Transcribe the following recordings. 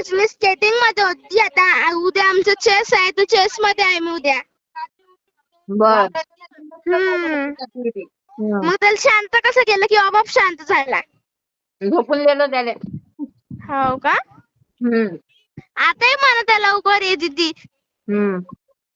आज मी स्केटिंगमध्ये होती. आता उद्या आमचं चेस आहे. तर चेस मध्ये आहे मी उद्या. बर. हं. मग त्याला शांत कसं केलं की आपोआप शांत झाला? झोपून दिलं त्याले. हो का? हम्म. आताही म्हणत आहे लवकर ये दीदी. हम्म.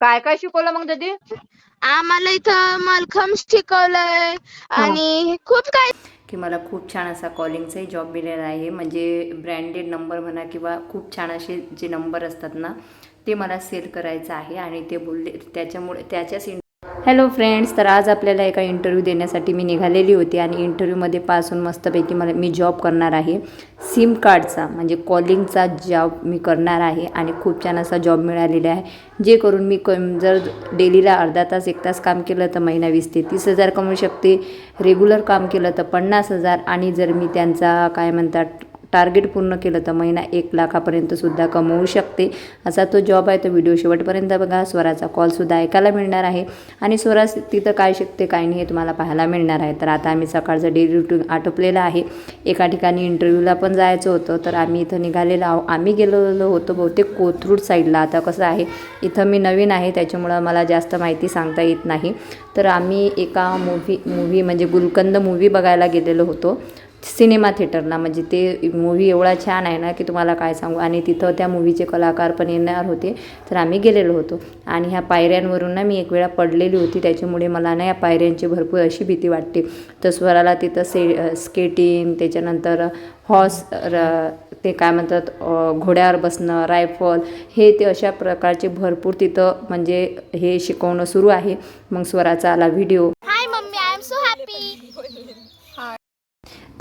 काय काय शिकवलं मग दीदी? आम्हाला इथं मलखम शिकवलंय. आणि खूप काय की मला खूप छान असा कॉलिंगचाही जॉब मिळाला आहे. म्हणजे ब्रँडेड नंबर म्हणा किंवा खूप छान असे जे नंबर असतात ना ते मला सेल करायचं आहे आणि ते बोलले त्याच्यामुळे त्याच्याच इन हॅलो फ्रेंड्स तर आज आपल्याला एका इंटरव्ह्यू देण्यासाठी मी निघालेली होती आणि इंटरव्ह्यूमध्ये पास होऊन मस्तपैकी मला मी जॉब करणार आहे. सिम कार्डचा म्हणजे कॉलिंगचा जॉब मी करणार आहे आणि खूप छान असा जॉब मिळालेला आहे. जे करून मी क जर डेलीला अर्धा तास एक तास काम केलं तर महिना वीस ते तीस हजार कमवू शकते. रेग्युलर काम केलं तर पन्नास हजार आणि जर मी त्यांचा काय म्हणतात टार्गेट पूर्ण केलं तर महिना एक लाखापर्यंत सुद्धा कमवू शकते. असा तो जॉब आहे तो व्हिडिओ शेवटपर्यंत बघा. स्वराचा कॉलसुद्धा ऐकायला मिळणार आहे. आणि स्वरा तिथं काय शिकते काय नाही हे तुम्हाला पाहायला मिळणार आहे. तर आता आम्ही सकाळचं डेली रुटीन आटोपलेलं आहे. एका ठिकाणी इंटरव्ह्यूला पण जायचं होतं तर आम्ही इथं निघालेलो आहो. आम्ही गेलेलो होतो बहुतेक कोथरूड साईडला आता कसं आहे इथं मी नवीन आहे त्याच्यामुळं मला जास्त माहिती सांगता येत नाही. तर आम्ही एका मूव्ही मूव्ही म्हणजे गुलकंद मूव्ही बघायला गेलेलो होतो. सिनेमा थिएटरला. म्हणजे ते मूव्ही एवढा छान आहे ना की तुम्हाला काय सांगू? आणि तिथं त्या मूव्हीचे कलाकार पण येणार होते. तर आम्ही गेलेलो होतो. आणि ह्या पायऱ्यांवरून ना मी एक वेळा पडलेली होती. त्याच्यामुळे मला ना या पायऱ्यांची भरपूर अशी भीती वाटते. तर स्वराला तिथं से स्केटिंग त्याच्यानंतर हॉर्स र ते काय म्हणतात घोड्यावर बसणं रायफल हे ते अशा प्रकारचे भरपूर तिथं म्हणजे हे शिकवणं सुरू आहे. मग स्वराचा आला video hi mummy I am so happy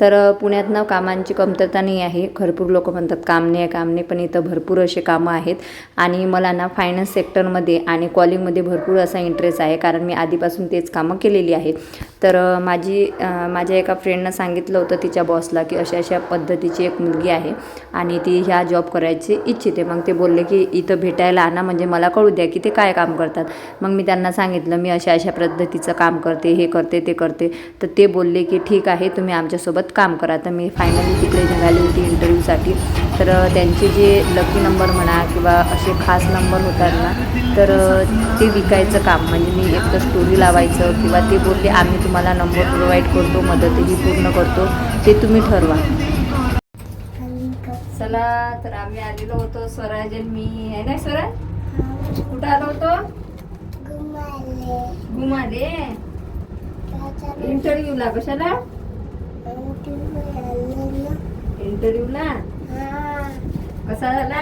तर पुण्यात पुण्यातनं कामांची कमतरता नाही आहे. भरपूर लोक म्हणतात काम नाही आहे काम नाही. पण इथं भरपूर असे कामं आहेत. आणि मला ना फायनान्स सेक्टरमध्ये आणि कॉलिंगमध्ये भरपूर असा इंटरेस्ट आहे. कारण मी आधीपासून तेच कामं केलेली आहेत. तर माझी माझ्या एका फ्रेंडनं सांगितलं होतं तिच्या बॉसला की अशा अशा पद्धतीची एक मुलगी आहे आणि ती ह्या जॉब करायची इच्छिते मग ते बोलले की इथं भेटायला आणा म्हणजे मला कळू द्या की ते काय काम करतात. मग मी त्यांना सांगितलं मी अशा अशा पद्धतीचं काम करते हे करते ते करते. तर ते बोलले की ठीक आहे तुम्ही आमच्यासोबत काम करा. तर मी फायनली तिकडे निघाली होती इंटरव्ह्यूसाठी तर त्यांचे जे लकी नंबर म्हणा किंवा असे खास नंबर होतात ना तर ते विकायचं काम म्हणजे मी एक तर स्टोरी लावायचं किंवा ते बोलले आम्ही तुम्हाला नंबर प्रोव्हाइड करतो मदतही पूर्ण करतो. ते तुम्ही ठरवा. चला तर आम्ही आलेलो होतो स्वराज आणि मी. आहे ना स्वराज? कुठं आलो होतो? घुमाले. इंटरव्ह्यूला कशाला? इंटरव्ह्यूला कसा झाला.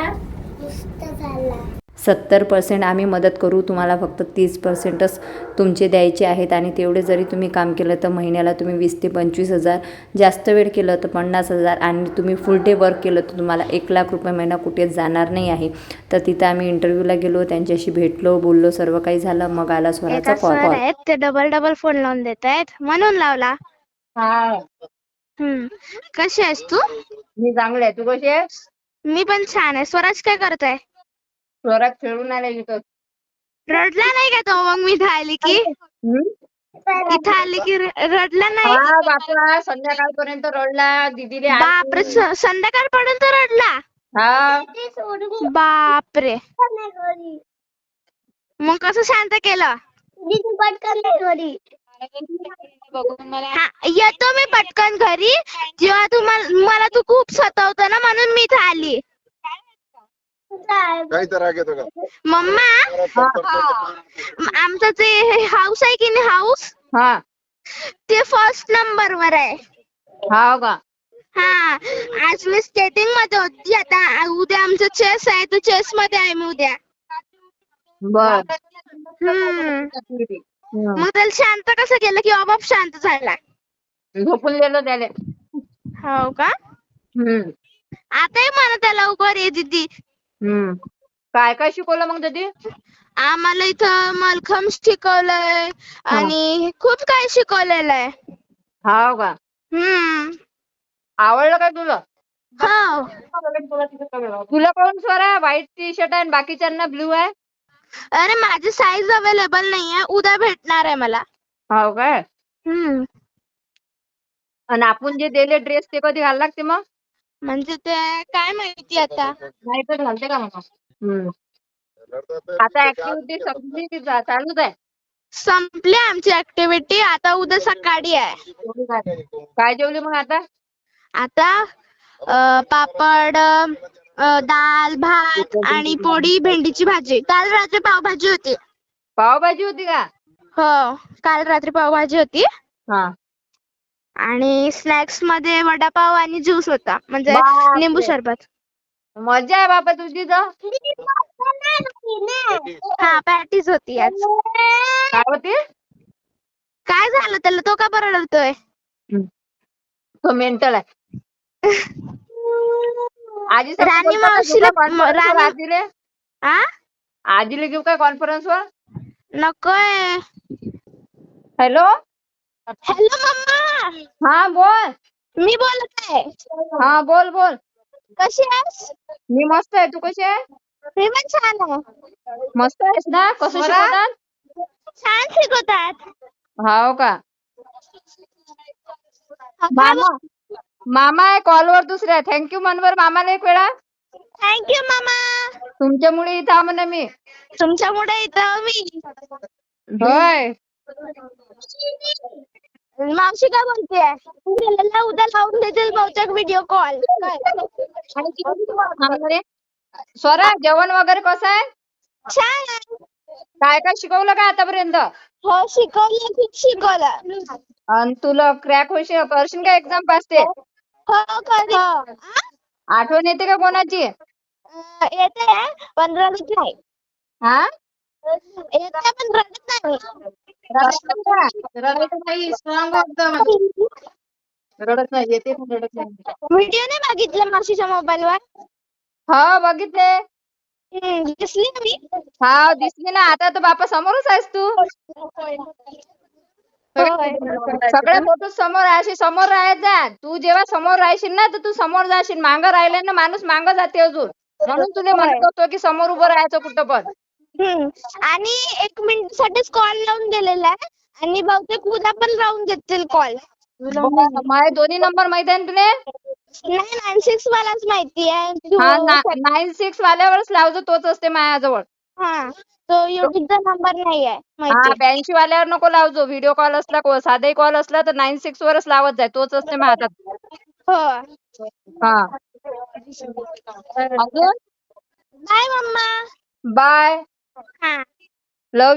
सत्तर पर्सेंट आम्ही मदत करू तुम्हाला फक्त तीस पर्सेंटच तुमचे द्यायचे आहेत आणि तेवढे जरी तुम्ही काम केलं तर महिन्याला तुम्ही वीस ते पंचवीस हजार जास्त वेळ केलं तर पन्नास हजार आणि तुम्ही फुल डे वर्क केलं तर तुम्हाला एक लाख रुपये महिना कुठेच जाणार नाही आहे. तर तिथं आम्ही इंटरव्ह्यूला गेलो त्यांच्याशी भेटलो बोललो सर्व काही झालं मग आला स्वराचा कॉल आहेत ते डबल डबल फोन लावून देत आहेत. म्हणून लावला. हा. हम्म. कशी आहेस तू? मी चांगले आहे. तू कशी आहेस? मी पण छान आहे. स्वराज काय करत आहे स्वरात खेळून आले इथं रडला नाही का तो मग मी इथं आली की? हम्म? इथं आली की र- रडला नाही? हा बापरा संध्याकाळपर्यंत रडला. दीदीले आण. बापरे स- संध्याकाळपर्यंत रडला? हा. बापरे. मग कसं शांत केलं? हा येतो मी पटकन घरी. जेव्हा तू मल- मला तू खूप सतावतो ना म्हणून मी इथं आली काही तर राग येतो का? मम्मा आमचं जे हाऊस आहे की नाही हाऊस हा. ते फर्स्ट नंबर वर आहे. हा का? हा. आज मी स्केटिंगमध्ये होती आता उद्या आमचं चेस आहे तर चेस मध्ये आहे मी उद्या. बर. हम्म. मग त्याला शांत कसं केलं की आपोआप शांत झाला? झोपून दिलं त्याले. हो का? हम्म. आताही म्हणत आहे लवकर ये दीदी. हम्म. काय काय शिकवलं मग दीदी? आम्हाला इथं मलखम शिकवलंय आणि खूप काही शिकवलेलं आहे. हा का? हम्म. आवडलं काय तुला? हो. तुला कोण स्वरा व्हाईट टी शर्ट आहे आणि बाकीच्यांना ब्ल्यू आहे? अरे माझी साईज अवेलेबल नाही आहे. उद्या भेटणार आहे मला. हो काय? हम्म. आणि आपण जे दिले ड्रेस ते कधी घाल लागते मग? म्हणजे ते काय माहिती आता? नाही तर घालते का मग हम्म. आता ऍक्टिव्हिटी संपली की जा- चालूच आहे संपली आमची ऍक्टिव्हिटी आता उद्या सकाळी आहे. काय? काय जेवली मग आता? आता अं, पापड अं, दाल भात आणि पोळी भेंडीची भाजी. काल रात्री पावभाजी होती. पावभाजी होती का? हो काल रात्री पावभाजी होती. हा. आणि स्नॅक्समध्ये वडापाव आणि ज्यूस होता. म्हणजे बापरे. लिंबू सरबत मजा आहे बाबा तुझी तर. हा पॅटीस होती आज. काय होती? काय झालं त्याला? तो का बरडतोय तो मेंटल आहे. आजी राणी मावशीला- राणी- आजीले? आ? आजीला घेऊ काय कॉन्फरन्स वर? नकोय. हॅलो हॅलो मम्मा हा बोल. मी बोलत आहे. हा बोल बोल. कशी आहेस? मी मस्त आहे. तू कशी आहे मी पण छान आहे. मस्त आहेस ना? कसं. शिकवतात? छान शिकवतात. हाव का? मामा मामा आहे कॉलवर दुसऱ्या थँक्यू मनवर मामाला एक वेळा. थँक्यू मामा. तुमच्यामुळे इथं म्हणा मी. तुमच्यामुळे इथं मी. होय. मावशी काय बोलते गेलेला उद्या लावून देतील बहुतेक व्हिडिओ कॉल स्वरा जेवण वगैरे कसं आहे? छान. काय काय शिकवलं का आतापर्यंत? हो शिकवलं खूप शिकवलं. आणि तुला क्रॅक होशील करशील का एक्झाम पास ते? हो कर हो. आठवण येते का कोणाची? अं, येते पण रडत नाही हा येते पण रडत नाही. रडत नाही स्ट्रॉंग रडत नाही येते पण रडत नाही. व्हिडिओ नाही बघितला मावशीच्या मोबाईल वर हो बघितले. हम्म, दिसली ना मी? हा दिसली ना. आता तर बापा समोरच आहेस तू. होय. सगळे फोटो समोर आहे समोर राहत जा. तू जेव्हा समोर राहशील ना तर तू समोर जाशील. मांग राहिले ना माणूस मांग जाते अजून. म्हणून तुला म्हणत होतो की समोर उभं राहायचं कुठं पण. आणि एक मिनिट साठीच कॉल लावून दिलेला आहे. आणि बहुतेक उद्या पण लावून देतील कॉल माझे दोन्ही नंबर माहीत आहे ना तुले? नाही नाईन सिक्स वालाच माहिती आहे. तू- हा नाईन सिक्स वाल्यावरच लावतो तोच असते माझ्याजवळ. हा तो युट्यूबचा नंबर नाही आहे हा माहिती ब्याऐंशी वाल्यावर नको लावजो व्हिडिओ कॉल असला को- साधाही कॉल असला तर नाईन सिक्स वरच लावत जाय तोच असते माझ्या हातात हो. हा. अजून? बाय मम्मा बाय लव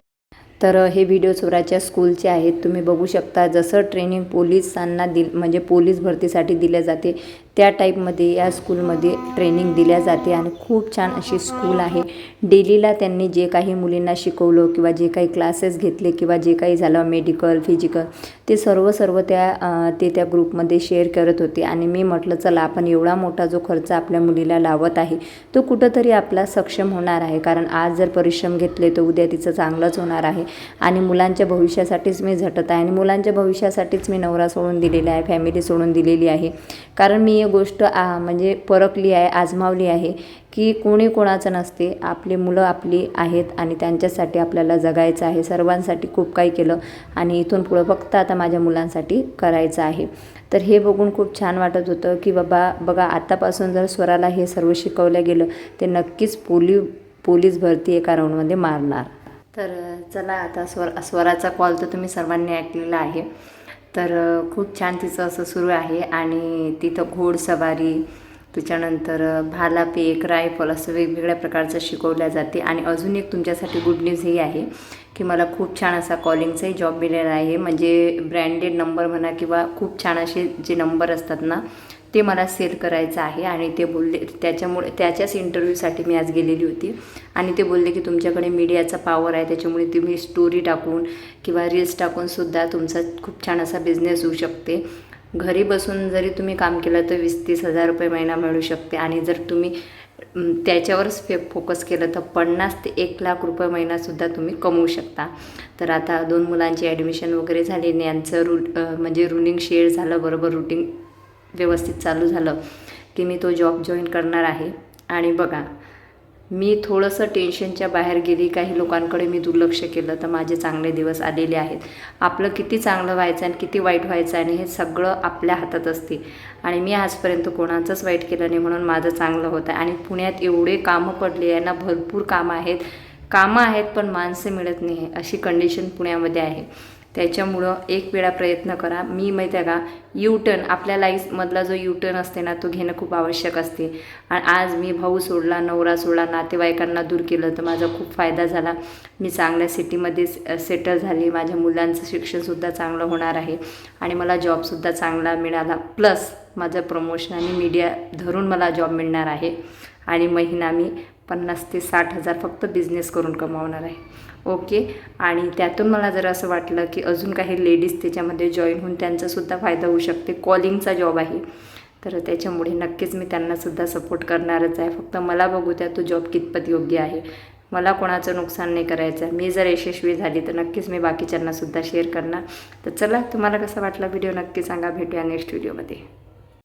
तर हे व्हिडिओ स्वराच्या स्कूलचे आहेत. तुम्ही बघू शकता जसं ट्रेनिंग पोलिसांना दिल म्हणजे पोलीस भरतीसाठी दिल्या जाते त्या टाईपमध्ये या स्कूलमध्ये ट्रेनिंग दिल्या जाते आणि खूप छान अशी स्कूल आहे. डेलीला त्यांनी जे काही मुलींना शिकवलं किंवा जे काही क्लासेस घेतले किंवा जे काही झालं मेडिकल फिजिकल ते सर्व सर्व त्या ते त्या ग्रुपमध्ये शेअर करत होते. आणि मी म्हटलं चला आपण एवढा मोठा जो खर्च आपल्या मुलीला लावत आहे तो कुठंतरी आपला सक्षम होणार आहे. कारण आज जर परिश्रम घेतले तर उद्या तिचं चांगलंच होणार आहे. आणि मुलांच्या भविष्यासाठीच मी झटत आहे. आणि मुलांच्या भविष्यासाठीच मी नवरा सोडून दिलेला आहे फॅमिली सोडून दिलेली आहे. कारण मी ही गोष्ट आ म्हणजे परखली आहे आजमावली आहे की कोणी कोणाचं नसते आपली मुलं आपली आहेत आणि त्यांच्यासाठी आपल्याला जगायचं आहे सर्वांसाठी खूप काही केलं आणि इथून पुढं फक्त आता माझ्या मुलांसाठी करायचं आहे. तर हे बघून खूप छान वाटत होतं की बाबा बघा आतापासून जर स्वराला हे सर्व शिकवलं गेलं ते नक्कीच पोली पोलीस भरती एका राऊंडमध्ये मारणार. तर चला आता स्वर स्वराचा कॉल तर तुम्ही सर्वांनी ऐकलेला आहे. तर खूप छान तिचं असं सुरू आहे आणि तिथं घोडसवारी त्याच्यानंतर भालापेक रायफल असं वेगवेगळ्या प्रकारचं शिकवल्या जाते आणि अजून एक तुमच्यासाठी गुड न्यूज ही आहे की मला खूप छान असा कॉलिंगचाही जॉब मिळाला आहे. म्हणजे ब्रँडेड नंबर म्हणा किंवा खूप छान असे जे नंबर असतात ना ते मला सेल करायचं आहे आणि ते बोलले त्याच्यामुळे त्याच्याच इंटरव्ह्यूसाठी मी आज गेलेली होती. आणि ते बोलले की तुमच्याकडे मीडियाचा पॉवर आहे त्याच्यामुळे तुम्ही स्टोरी टाकून किंवा रील्स टाकूनसुद्धा तुमचा खूप छान असा बिझनेस होऊ शकते. घरी बसून जरी तुम्ही काम केलं तर वीस तीस हजार रुपये महिना मिळू शकते. आणि जर तुम्ही त्याच्यावरच फे फोकस केलं तर पन्नास ते एक लाख रुपये महिनासुद्धा तुम्ही कमवू शकता. तर आता दोन मुलांची ॲडमिशन वगैरे झाली आणि यांचं रू म्हणजे रुलिंग शेअर झालं बरोबर रुटीन व्यवस्थित चालू झालं की मी तो जॉब जॉईन करणार आहे. आणि बघा मी थोडंसं टेन्शनच्या बाहेर गेली काही लोकांकडे मी दुर्लक्ष केलं तर माझे चांगले दिवस आलेले आहेत. आपलं किती चांगलं व्हायचं आणि किती वाईट व्हायचं आणि हे सगळं आपल्या हातात असते. आणि मी आजपर्यंत कोणाचंच वाईट केलं नाही म्हणून माझं चांगलं होतं आणि पुण्यात एवढे कामं पडले आहे ना भरपूर कामं आहेत. कामं आहेत पण माणसं मिळत नाही अशी कंडिशन पुण्यामध्ये आहे. त्याच्यामुळं एक वेळा प्रयत्न करा. मी माहिती आहे का यू टर्न आपल्या लाईफमधला जो यू टर्न असते ना तो घेणं खूप आवश्यक असते. आणि आज मी भाऊ सोडला नवरा सोडला नातेवाईकांना दूर केलं तर माझा खूप फायदा झाला. मी चांगल्या सिटीमध्ये सेटल झाली. माझ्या मुलांचं शिक्षणसुद्धा चांगलं होणार आहे. आणि मला जॉबसुद्धा चांगला मिळाला. प्लस माझं प्रमोशन आणि मीडिया धरून मला जॉब मिळणार आहे. आणि महिना मी पन्नास ते साठ हजार फक्त बिझनेस करून कमावणार आहे. ओके. आणि त्यातून मला जर असं वाटलं की अजून काही लेडीज त्याच्यामध्ये जॉईन होऊन त्यांचासुद्धा फायदा होऊ शकते. कॉलिंगचा जॉब आहे. तर त्याच्यामुळे नक्कीच मी त्यांनासुद्धा सपोर्ट करणारच आहे. फक्त मला बघू त्या तो जॉब कितपत योग्य आहे. मला कोणाचं नुकसान नाही करायचं आहे. मी जर यशस्वी झाली तर नक्कीच मी बाकीच्यांनासुद्धा शेअर करणार. तर चला तुम्हाला कसा वाटला व्हिडिओ नक्की सांगा. भेटूया नेक्स्ट व्हिडिओमध्ये